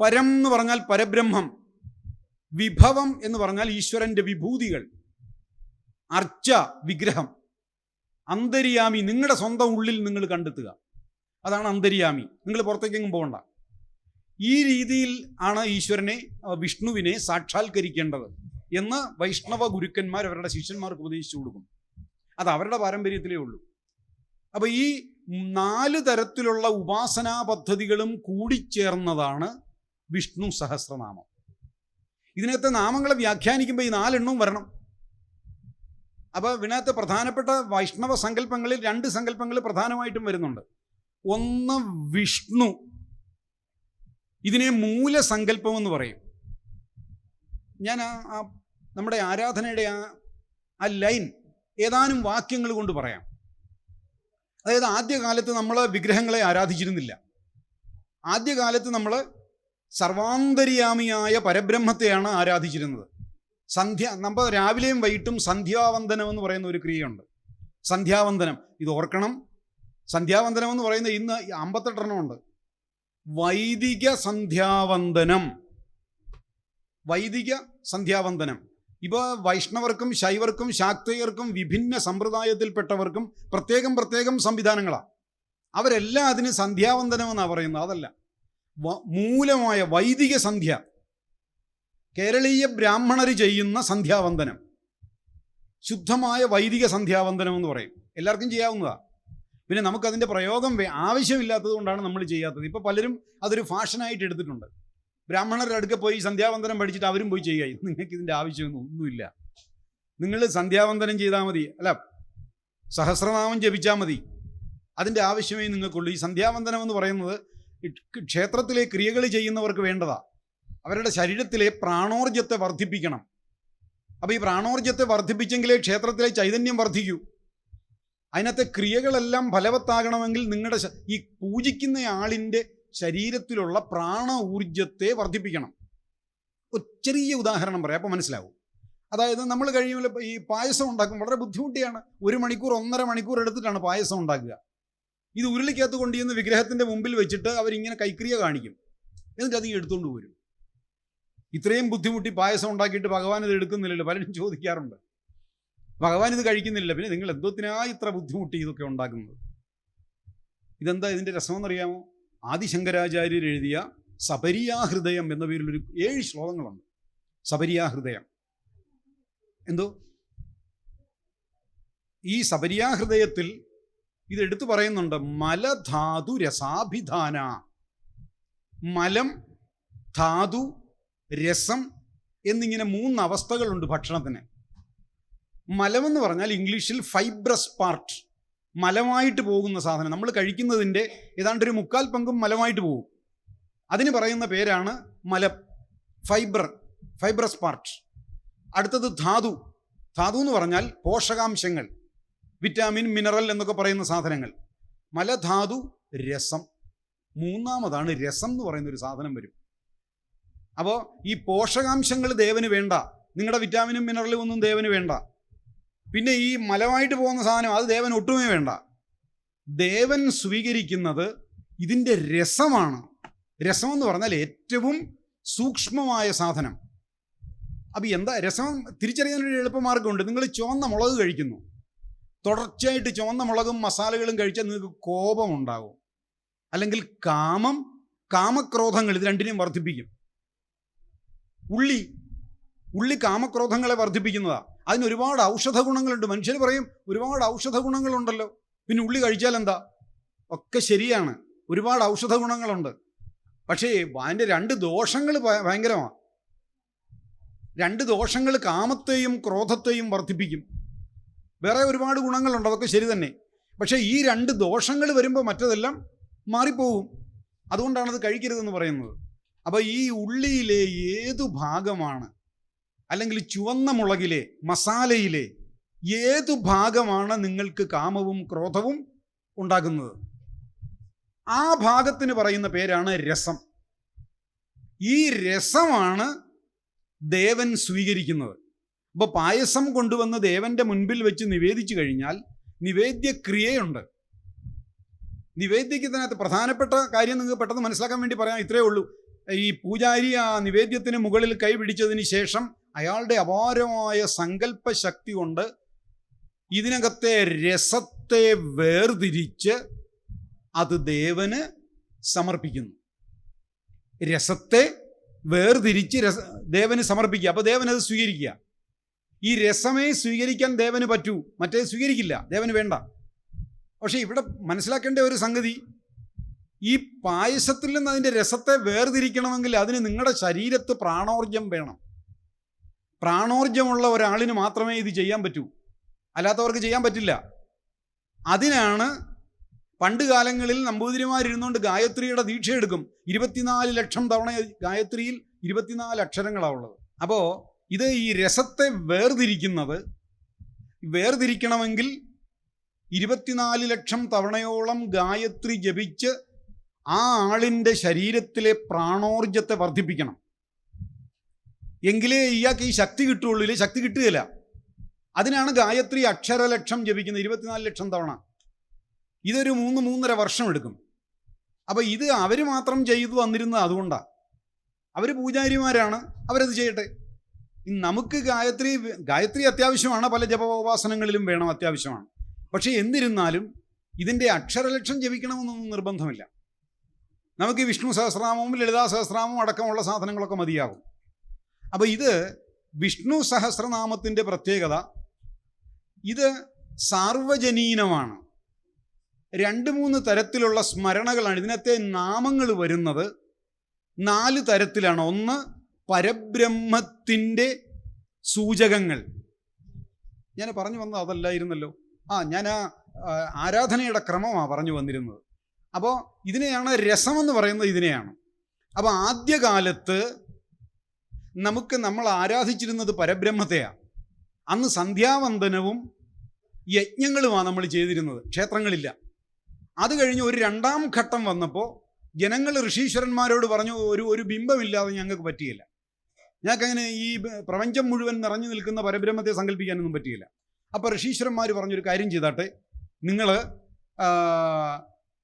പരം എന്ന് പറഞ്ഞാൽ പരബ്രഹ്മം വിഭവം എന്ന് പറഞ്ഞാൽ ഈശ്വരന്റെ വിഭൂതികൾ അർച്ച വിഗ്രഹം. അന്തര്യാമി നിങ്ങളുടെ സ്വന്തം ഉള്ളിൽ നിങ്ങൾ കണ്ടെത്തുക. അതാണ് അന്തര്യാമി. നിങ്ങൾ പുറത്തേക്കെങ്ങും പോകണ്ട. ഈ രീതിയിൽ ആണ് ഈശ്വരനെ വിഷ്ണുവിനെ സാക്ഷാത്കരിക്കേണ്ടത് എന്ന് വൈഷ്ണവ ഗുരുക്കന്മാർ അവരുടെ ശിഷ്യന്മാർക്ക് ഉപദേശിച്ചു കൊടുക്കും അത് അവരുടെ പാരമ്പര്യത്തിലേ ഉള്ളൂ. അപ്പോൾ ഈ നാല് തരത്തിലുള്ള ഉപാസനാ പദ്ധതികളും കൂടിച്ചേർന്നതാണ് വിഷ്ണു സഹസ്രനാമം. ഇതിനകത്തെ നാമങ്ങളെ വ്യാഖ്യാനിക്കുമ്പോൾ ഈ നാലെണ്ണവും വരണം. അപ്പോൾ ഇതിനകത്ത് പ്രധാനപ്പെട്ട വൈഷ്ണവ സങ്കല്പങ്ങളിൽ രണ്ട് സങ്കല്പങ്ങൾ പ്രധാനമായിട്ടും വരുന്നുണ്ട്. ഒന്ന് വിഷ്ണു. ഇതിനെ മൂലസങ്കല്പം എന്ന് പറയും. ഞാൻ ആ നമ്മുടെ ആരാധനയുടെ ആ ആ ലൈൻ ഏതാനും വാക്യങ്ങൾ കൊണ്ട് പറയാം. അതായത് ആദ്യകാലത്ത് നമ്മൾ വിഗ്രഹങ്ങളെ ആരാധിച്ചിരുന്നില്ല. ആദ്യകാലത്ത് നമ്മൾ സർവാന്തര്യാമിയായ പരബ്രഹ്മത്തെയാണ് ആരാധിച്ചിരുന്നത്. സന്ധ്യ നമ്മൾ രാവിലെയും വൈകിട്ടും സന്ധ്യാവന്ദനം എന്ന് പറയുന്ന ഒരു ക്രിയയുണ്ട്. സന്ധ്യാവന്ദനം. ഇത് ഓർക്കണം. സന്ധ്യാവന്ദനം എന്ന് പറയുന്നത് ഇന്ന് അമ്പത്തെട്ടെണ്ണം ഉണ്ട്. വൈദിക സന്ധ്യാവന്ദനം വൈദിക സന്ധ്യാവന്ദനം ഇപ്പോൾ വൈഷ്ണവർക്കും ശൈവർക്കും ശാക്തേയർക്കും വിഭിന്ന സമ്പ്രദായത്തിൽപ്പെട്ടവർക്കും പ്രത്യേകം പ്രത്യേകം സംവിധാനങ്ങളാണ് അവരെല്ലാം അതിന് സന്ധ്യാവന്ദനം എന്നാണ് പറയുന്നത്. അതല്ല. മൂലമായ വൈദിക സന്ധ്യ കേരളീയ ബ്രാഹ്മണർ ചെയ്യുന്ന സന്ധ്യാവന്ദനം ശുദ്ധമായ വൈദിക സന്ധ്യാവന്ദനം എന്ന് പറയും. എല്ലാവർക്കും ചെയ്യാവുന്നതാണ് പിന്നെ നമുക്കതിന്റെ പ്രയോഗം ആവശ്യമില്ലാത്തത് കൊണ്ടാണ് നമ്മൾ ചെയ്യാത്തത്. ഇപ്പോൾ പലരും അതൊരു ഫാഷനായിട്ട് എടുത്തിട്ടുണ്ട്. ബ്രാഹ്മണരുടെ അടുക്ക പോയി സന്ധ്യാവന്തനം പഠിച്ചിട്ട് അവരും പോയി ചെയ്യുക. നിങ്ങൾക്ക് ഇതിന്റെ ആവശ്യമൊന്നും ഒന്നുമില്ല. നിങ്ങൾ സന്ധ്യാവന്തനം ചെയ്താൽ മതി. അല്ല സഹസ്രനാമം ജപിച്ചാൽ മതി. അതിന്റെ ആവശ്യമേ നിങ്ങൾക്കുള്ളൂ. ഈ സന്ധ്യാവന്തനം എന്ന് പറയുന്നത് ക്ഷേത്രത്തിലെ ക്രിയകൾ ചെയ്യുന്നവർക്ക് വേണ്ടതാ. അവരുടെ ശരീരത്തിലെ പ്രാണോർജത്തെ വർദ്ധിപ്പിക്കണം. അപ്പോൾ ഈ പ്രാണോർജത്തെ വർദ്ധിപ്പിച്ചെങ്കിലേ ക്ഷേത്രത്തിലെ ചൈതന്യം വർദ്ധിക്കൂ. അതിനകത്തെ ക്രിയകളെല്ലാം ഫലവത്താകണമെങ്കിൽ നിങ്ങളുടെ ഈ പൂജിക്കുന്ന ആളിന്റെ ശരീരത്തിലുള്ള പ്രാണ ഊർജത്തെ വർദ്ധിപ്പിക്കണം ചെറിയ ഉദാഹരണം പറയാം അപ്പോൾ മനസ്സിലാവും. അതായത് നമ്മൾ കഴിയുമ്പോൾ ഈ പായസം ഉണ്ടാക്കും വളരെ ബുദ്ധിമുട്ടിയാണ്. ഒരു മണിക്കൂർ ഒന്നര മണിക്കൂർ എടുത്തിട്ടാണ് പായസം ഉണ്ടാക്കുക. ഇത് ഉരുളിക്കകത്ത് കൊണ്ടുചെന്ന് വിഗ്രഹത്തിന്റെ മുമ്പിൽ വെച്ചിട്ട് അവരിങ്ങനെ കൈക്രിയ കാണിക്കും. എന്നിട്ട് അത് എടുത്തുകൊണ്ട് വരും. ഇത്രയും ബുദ്ധിമുട്ടി പായസം ഉണ്ടാക്കിയിട്ട് ഭഗവാൻ ഇത് എടുക്കുന്നില്ലല്ലോ പലരും ചോദിക്കാറുണ്ട്. ഭഗവാൻ ഇത് കഴിക്കുന്നില്ല. പിന്നെ നിങ്ങൾ എന്തോത്തിനാ ഇത്ര ബുദ്ധിമുട്ടി ഇതൊക്കെ ഉണ്ടാക്കുന്നത്? ഇതെന്താ ഇതിന്റെ രസമെന്നറിയാമോ? ആദിശങ്കരാചാര്യർ എഴുതിയ സബരിയാഹൃദയം എന്ന പേരിലൊരു ഏഴ് ശ്ലോകങ്ങളുണ്ട്. സബരിയാഹൃദയം എന്തോ? ഈ സബരിയാഹൃദയത്തിൽ ഇത് എടുത്തു പറയുന്നുണ്ട്. മലധാതു രസാഭിധാന. മലം ധാതു രസം എന്നിങ്ങനെ മൂന്ന് അവസ്ഥകളുണ്ട് ഭക്ഷണത്തിന്. മലമെന്ന് പറഞ്ഞാൽ ഇംഗ്ലീഷിൽ ഫൈബ്രസ് പാർട്ട്. മലമായിട്ട് പോകുന്ന സാധനം. നമ്മൾ കഴിക്കുന്നതിന്റെ ഏതാണ്ട് ഒരു മുക്കാൽ പങ്കും മലമായിട്ട് പോകും. അതിന് പറയുന്ന പേരാണ് മലം. Fibre fibrous part. അടുത്തത് ധാതു. ധാതു എന്ന് പറഞ്ഞാൽ പോഷകാംശങ്ങൾ. വിറ്റാമിൻ മിനറൽ എന്നൊക്കെ പറയുന്ന സാധനങ്ങൾ. മലധാതു രസം. മൂന്നാമതാണ് രസം എന്ന് പറയുന്ന ഒരു സാധനം വരും. അപ്പോൾ ഈ പോഷകാംശങ്ങൾ ദേവന് വേണ്ട. നിങ്ങളുടെ വിറ്റാമിനും മിനറലും ഒന്നും ദേവന് വേണ്ട. പിന്നെ ഈ മലമായിട്ട് പോകുന്ന സാധനം അത് ദേവൻ ഒട്ടുമേ വേണ്ട. ദേവൻ സ്വീകരിക്കുന്നത് ഇതിന്റെ രസമാണ്. രസം എന്ന് പറഞ്ഞാൽ ഏറ്റവും സൂക്ഷ്മമായ സാധനം. അപ്പം എന്താ രസം? തിരിച്ചറിയാനൊരു എളുപ്പമാർഗമുണ്ട് നിങ്ങൾ ചുവന്ന മുളക് കഴിക്കുന്നു. തുടർച്ചയായിട്ട് ചുവന്ന മുളകും മസാലകളും കഴിച്ചാൽ നിങ്ങൾക്ക് കോപമുണ്ടാകും. അല്ലെങ്കിൽ കാമം കാമക്രോധങ്ങൾ ഇത് രണ്ടിനെയും വർദ്ധിപ്പിക്കും. ഉള്ളി ഉള്ളി കാമക്രോധങ്ങളെ വർദ്ധിപ്പിക്കുന്നതാ. അതിന് ഒരുപാട് ഔഷധ ഗുണങ്ങളുണ്ട്. മനുഷ്യർ പറയും ഒരുപാട് ഔഷധ ഗുണങ്ങളുണ്ടല്ലോ. പിന്നെ ഉള്ളി കഴിച്ചാൽ എന്താ? ഒക്കെ ശരിയാണ്. ഒരുപാട് ഔഷധ ഗുണങ്ങളുണ്ട്. പക്ഷേ അതിന്റെ രണ്ട് ദോഷങ്ങൾ ഭയങ്കരമാണ് രണ്ട് ദോഷങ്ങൾ കാമത്തെയും ക്രോധത്തെയും വർദ്ധിപ്പിക്കും. വേറെ ഒരുപാട് ഗുണങ്ങളുണ്ട്. അതൊക്കെ ശരി തന്നെ. പക്ഷേ ഈ രണ്ട് ദോഷങ്ങൾ വരുമ്പോൾ മറ്റതെല്ലാം മാറിപ്പോകും. അതുകൊണ്ടാണ് അത് കഴിക്കരുതെന്ന് പറയുന്നത്. അപ്പോൾ ഈ ഉള്ളിയിലെ ഏതു ഭാഗമാണ് അല്ലെങ്കിൽ ചുവന്ന മുളകിലെ മസാലയിലെ ഏതു ഭാഗമാണ് നിങ്ങൾക്ക് കാമവും ക്രോധവും ഉണ്ടാകുന്നത്? ആ ഭാഗത്തിന് പറയുന്ന പേരാണ് രസം. ഈ രസമാണ് ദേവൻ സ്വീകരിക്കുന്നത്. അപ്പോൾ പായസം കൊണ്ടുവന്ന് ദേവന്റെ മുൻപിൽ വെച്ച് നിവേദിച്ചു കഴിഞ്ഞാൽ നിവേദ്യക്രിയയുണ്ട്. ഇതിനകത്ത് പ്രധാനപ്പെട്ട കാര്യം നിങ്ങൾക്ക് പെട്ടെന്ന് മനസ്സിലാക്കാൻ വേണ്ടി പറയാം. ഇത്രയേ ഉള്ളൂ. ഈ പൂജാരി ആ നിവേദ്യത്തിന് മുകളിൽ കൈ പിടിച്ചതിന് ശേഷം അയാളുടെ അപാരമായ സങ്കല്പ ശക്തി കൊണ്ട് ഇതിനകത്തെ രസത്തെ വേർതിരിച്ച് അത് ദേവന് സമർപ്പിക്കുന്നു. രസത്തെ വേർതിരിച്ച് രസ ദേവന് സമർപ്പിക്കുക. അപ്പോൾ ദേവൻ അത് സ്വീകരിക്കുക. ഈ രസമേ സ്വീകരിക്കാൻ ദേവന് പറ്റൂ. മറ്റേ സ്വീകരിക്കില്ല. ദേവന് വേണ്ട. പക്ഷേ ഇവിടെ മനസ്സിലാക്കേണ്ട ഒരു സംഗതി ഈ പായസത്തിൽ നിന്ന് അതിന്റെ രസത്തെ വേർതിരിക്കണമെങ്കിൽ അതിന് നിങ്ങളുടെ ശരീരത്ത് പ്രാണോർജം വേണം. പ്രാണോർജമുള്ള ഒരാളിന് മാത്രമേ ഇത് ചെയ്യാൻ പറ്റൂ. അല്ലാത്തവർക്ക് ചെയ്യാൻ പറ്റില്ല. അതിനാണ് പണ്ട് കാലങ്ങളിൽ നമ്പൂതിരിമാരിരുന്നുകൊണ്ട് ഗായത്രിയുടെ ദീക്ഷ എടുക്കും. ഇരുപത്തിനാല് ലക്ഷം തവണ ഗായത്രിയിൽ ഇരുപത്തിനാല് അക്ഷരങ്ങളാണ് ഉള്ളത്. അപ്പോൾ ഇത് ഈ രസത്തെ വേർതിരിക്കുന്നത് വേർതിരിക്കണമെങ്കിൽ ഇരുപത്തിനാല് ലക്ഷം തവണയോളം ഗായത്രി ജപിച്ച് ആ ആളിന്റെ ശരീരത്തിലെ പ്രാണോർജത്തെ വർദ്ധിപ്പിക്കണം. എങ്കിലേ ഇയാൾക്ക് ഈ ശക്തി കിട്ടുള്ളൂ ഇല്ലേ ശക്തി കിട്ടുകയില്ല. അതിനാണ് ഗായത്രി അക്ഷരലക്ഷം ജപിക്കുന്നത്. ഇരുപത്തിനാല് ലക്ഷം തവണ. ഇതൊരു മൂന്ന് മൂന്നര വർഷം എടുക്കും. അപ്പോൾ ഇത് അവർ മാത്രം ചെയ്തു വന്നിരുന്നത് അതുകൊണ്ടാണ് അവർ പൂജാരിമാരാണ്. അവരത് ചെയ്യട്ടെ. നമുക്ക് ഗായത്രി ഗായത്രി അത്യാവശ്യമാണ്. പല ജപോപാസനങ്ങളിലും വേണം അത്യാവശ്യമാണ്. പക്ഷേ എന്നിരുന്നാലും ഇതിന്റെ അക്ഷരലക്ഷം ജപിക്കണമെന്നൊന്നും നിർബന്ധമില്ല. നമുക്ക് വിഷ്ണു സഹസ്രനാമവും ലളിതാ സഹസ്രനാമവും അടക്കമുള്ള സാധനങ്ങളൊക്കെ മതിയാകും. അപ്പോൾ ഇത് വിഷ്ണു സഹസ്രനാമത്തിന്റെ പ്രത്യേകത ഇത് സാർവജനീനമാണ്. രണ്ട് മൂന്ന് തരത്തിലുള്ള സ്മരണകളാണ്. ഇതിനകത്തെ നാമങ്ങൾ വരുന്നത് നാല് തരത്തിലാണ്. ഒന്ന് പരബ്രഹ്മത്തിന്റെ സൂചകങ്ങൾ. ഞാൻ പറഞ്ഞു വന്നത് അതല്ലായിരുന്നല്ലോ. ആ ഞാൻ ആ ആരാധനയുടെ ക്രമമാണ് പറഞ്ഞു വന്നിരുന്നത്. അപ്പോൾ ഇതിനെയാണ് രസമെന്ന് പറയുന്നത് ഇതിനെയാണ്. അപ്പോൾ ആദ്യകാലത്ത് നമുക്ക് നമ്മൾ ആരാധിച്ചിരുന്നത് പരബ്രഹ്മത്തെയാണ് അന്ന് സന്ധ്യാവന്ദനവും യജ്ഞങ്ങളുമാണ് നമ്മൾ ചെയ്തിരുന്നത്. ക്ഷേത്രങ്ങളില്ല. അത് കഴിഞ്ഞ് ഒരു രണ്ടാം ഘട്ടം വന്നപ്പോൾ ജനങ്ങൾ ഋഷീശ്വരന്മാരോട് പറഞ്ഞു ഒരു ഒരു ബിംബമില്ലാതെ ഞങ്ങൾക്ക് പറ്റിയില്ല. ഞങ്ങൾക്കങ്ങനെ ഈ പ്രപഞ്ചം മുഴുവൻ നിറഞ്ഞു നിൽക്കുന്ന പരബ്രഹ്മത്തെ സങ്കല്പിക്കാനൊന്നും പറ്റിയില്ല. അപ്പോൾ ഋഷീശ്വരന്മാർ പറഞ്ഞൊരു കാര്യം ചെയ്താട്ടെ. നിങ്ങൾ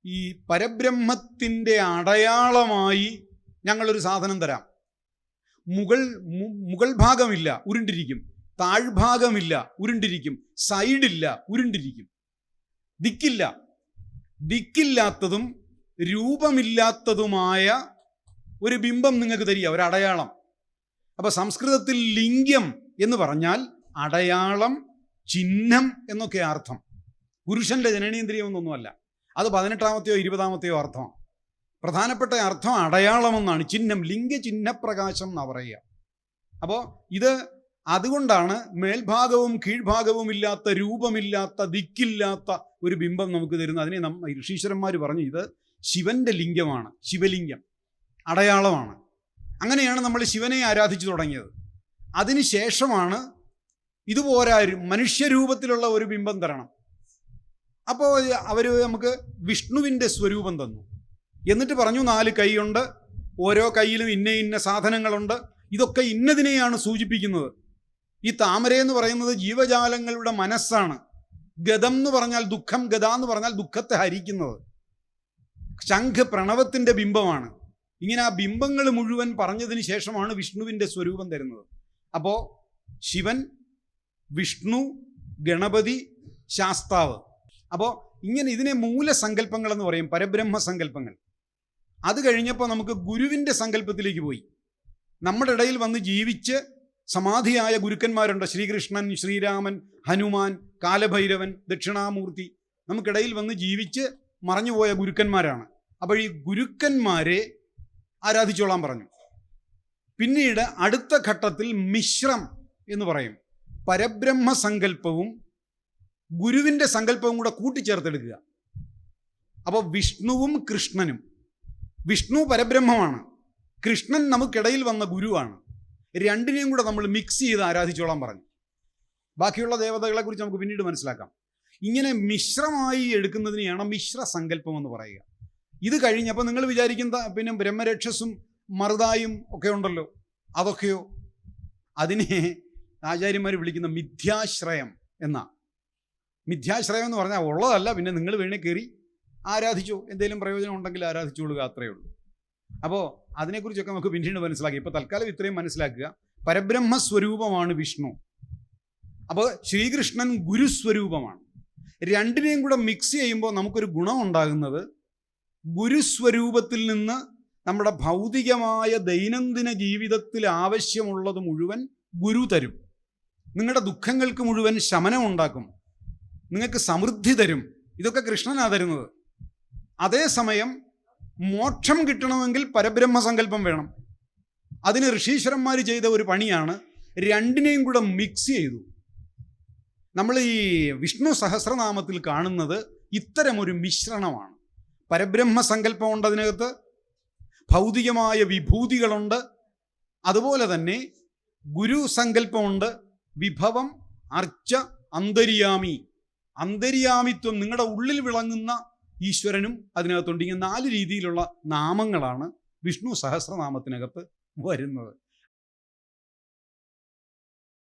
ഈ പരബ്രഹ്മത്തിന്റെ അടയാളമായി ഞങ്ങളൊരു സാധനം തരാം. മുകൾ മുകൾ ഭാഗമില്ല ഉരുണ്ടിരിക്കും. താഴ്ഭാഗമില്ല ഉരുണ്ടിരിക്കും. സൈഡില്ല ഉരുണ്ടിരിക്കും. ദിക്കില്ല. ദിക്കില്ലാത്തതും രൂപമില്ലാത്തതുമായ ഒരു ബിംബം നിങ്ങൾക്ക് തരിക ഒരു അടയാളം. അപ്പോൾ സംസ്കൃതത്തിൽ ലിംഗ്യം എന്ന് പറഞ്ഞാൽ അടയാളം ചിഹ്നം എന്നൊക്കെ അർത്ഥം. പുരുഷന്റെ ജനനേന്ദ്രിയം എന്നൊന്നുമല്ല. അത് പതിനെട്ടാമത്തെയോ ഇരുപതാമത്തെയോ അർത്ഥമാണ് പ്രധാനപ്പെട്ട അർത്ഥം അടയാളമെന്നാണ്. ചിഹ്നം ലിംഗ ചിഹ്നപ്രകാശം എന്ന് പറയുക. അപ്പോൾ ഇത് അതുകൊണ്ടാണ് മേൽഭാഗവും കീഴ്ഭാഗവും ഇല്ലാത്ത രൂപമില്ലാത്ത ദിക്കില്ലാത്ത ഒരു ബിംബം നമുക്ക് തരുന്നത്. അതിനെ നം ഋഷീശ്വരന്മാർ പറഞ്ഞു ഇത് ശിവന്റെ ലിംഗമാണ്. ശിവലിംഗം. അടയാളമാണ്. അങ്ങനെയാണ് നമ്മൾ ശിവനെ ആരാധിച്ചു തുടങ്ങിയത്. അതിനുശേഷമാണ് ഇതുപോരാ മനുഷ്യരൂപത്തിലുള്ള ഒരു ബിംബം തരണം. അപ്പോൾ അവർ നമുക്ക് വിഷ്ണുവിന്റെ സ്വരൂപം തന്നു. എന്നിട്ട് പറഞ്ഞു നാല് കൈയുണ്ട് ഓരോ കൈയിലും ഇന്ന ഇന്ന സാധനങ്ങളുണ്ട് ഇതൊക്കെ ഇന്നതിനെയാണ് സൂചിപ്പിക്കുന്നത്. ഈ താമര എന്ന് പറയുന്നത് ജീവജാലങ്ങളുടെ മനസ്സാണ്. ഗതം എന്ന് പറഞ്ഞാൽ ദുഃഖം ഗത എന്ന് പറഞ്ഞാൽ ദുഃഖത്തെ ഹരിക്കുന്നത്. ശംഖ് പ്രണവത്തിന്റെ ബിംബമാണ്. ഇങ്ങനെ ആ ബിംബങ്ങൾ മുഴുവൻ പറഞ്ഞതിന് ശേഷമാണ് വിഷ്ണുവിന്റെ സ്വരൂപം തരുന്നത്. അപ്പോൾ ശിവൻ വിഷ്ണു ഗണപതി ശാസ്താവ്. അപ്പോൾ ഇങ്ങനെ ഇതിനെ മൂലസങ്കല്പങ്ങൾ എന്ന് പറയും പരബ്രഹ്മ സങ്കല്പങ്ങൾ അത് കഴിഞ്ഞപ്പോൾ നമുക്ക് ഗുരുവിന്റെ സങ്കല്പത്തിലേക്ക് പോയി. നമ്മുടെ ഇടയിൽ വന്ന് ജീവിച്ച് സമാധിയായ ഗുരുക്കന്മാരുണ്ട്. ശ്രീകൃഷ്ണൻ ശ്രീരാമൻ ഹനുമാൻ കാലഭൈരവൻ ദക്ഷിണാമൂർത്തി. നമുക്കിടയിൽ വന്ന് ജീവിച്ച് മറഞ്ഞുപോയ ഗുരുക്കന്മാരാണ്. അപ്പോൾ ഈ ഗുരുക്കന്മാരെ ആരാധിച്ചോളാൻ പറഞ്ഞു. പിന്നീട് അടുത്ത ഘട്ടത്തിൽ മിശ്രം എന്ന് പറയും. പരബ്രഹ്മ സങ്കല്പവും ഗുരുവിന്റെ സങ്കല്പവും കൂടെ കൂട്ടിച്ചേർത്തെടുക്കുക. അപ്പോൾ വിഷ്ണുവും കൃഷ്ണനും വിഷ്ണു പരബ്രഹ്മമാണ്. കൃഷ്ണൻ നമുക്കിടയിൽ വന്ന ഗുരുവാണ്. രണ്ടിനെയും കൂടെ നമ്മൾ മിക്സ് ചെയ്ത് ആരാധിച്ചോളാൻ പറഞ്ഞു. ബാക്കിയുള്ള ദേവതകളെ കുറിച്ച് നമുക്ക് പിന്നീട് മനസ്സിലാക്കാം. ഇങ്ങനെ മിശ്രമായി എടുക്കുന്നതിനെയാണ് മിശ്ര സങ്കല്പം എന്ന് പറയുക. ഇത് കഴിഞ്ഞപ്പോൾ നിങ്ങൾ വിചാരിക്കുന്ന പിന്നെ ബ്രഹ്മരക്ഷസും മറുതായും ഒക്കെ ഉണ്ടല്ലോ. അതൊക്കെയോ? അതിനെ ആചാര്യന്മാർ വിളിക്കുന്ന മിഥ്യാശ്രയം എന്നാ. മിഥ്യാശ്രയം എന്ന് പറഞ്ഞാൽ ഉള്ളതല്ല പിന്നെ നിങ്ങൾ വീണേ കയറി ആരാധിച്ചു? എന്തെങ്കിലും പ്രയോജനം ഉണ്ടെങ്കിൽ ആരാധിച്ചുകൊള്ളുക അത്രയേ ഉള്ളൂ. അപ്പോൾ അതിനെക്കുറിച്ചൊക്കെ നമുക്ക് പിന്നീട് മനസ്സിലാക്കി. ഇപ്പോൾ തൽക്കാലം ഇത്രയും മനസ്സിലാക്കുക. പരബ്രഹ്മസ്വരൂപമാണ് വിഷ്ണു. അപ്പോൾ ശ്രീകൃഷ്ണൻ ഗുരുസ്വരൂപമാണ്. രണ്ടിനെയും കൂടെ മിക്സ് ചെയ്യുമ്പോൾ നമുക്കൊരു ഗുണം ഉണ്ടാകുന്നത് ഗുരുസ്വരൂപത്തിൽ നിന്ന് നമ്മുടെ ഭൗതികമായ ദൈനംദിന ജീവിതത്തിൽ ആവശ്യമുള്ളത് മുഴുവൻ ഗുരു തരും. നിങ്ങളുടെ ദുഃഖങ്ങൾക്ക് മുഴുവൻ ശമനം ഉണ്ടാക്കും. നിങ്ങൾക്ക് സമൃദ്ധി തരും. ഇതൊക്കെ കൃഷ്ണനാ തരുന്നത്. അതേസമയം മോക്ഷം കിട്ടണമെങ്കിൽ പരബ്രഹ്മ സങ്കല്പം വേണം. അതിന് ഋഷീശ്വരന്മാർ ചെയ്ത ഒരു പണിയാണ് രണ്ടിനെയും കൂടെ മിക്സ് ചെയ്തു. നമ്മൾ ഈ വിഷ്ണു സഹസ്രനാമത്തിൽ കാണുന്നത് ഇത്തരമൊരു മിശ്രണമാണ്. പരബ്രഹ്മ ഉണ്ട് അതിനകത്ത് ഭൗതികമായ വിഭൂതികളുണ്ട് അതുപോലെ തന്നെ ഗുരു സങ്കല്പമുണ്ട് വിഭവം അർച്ച അന്തര്യാമി. അന്തര്യാമിത്വം നിങ്ങളുടെ ഉള്ളിൽ വിളങ്ങുന്ന ഈശ്വരനും അതിനകത്തുണ്ട്. ഇങ്ങനെ നാല് രീതിയിലുള്ള നാമങ്ങളാണ് വിഷ്ണു സഹസ്രനാമത്തിനകത്ത് വരുന്നത്.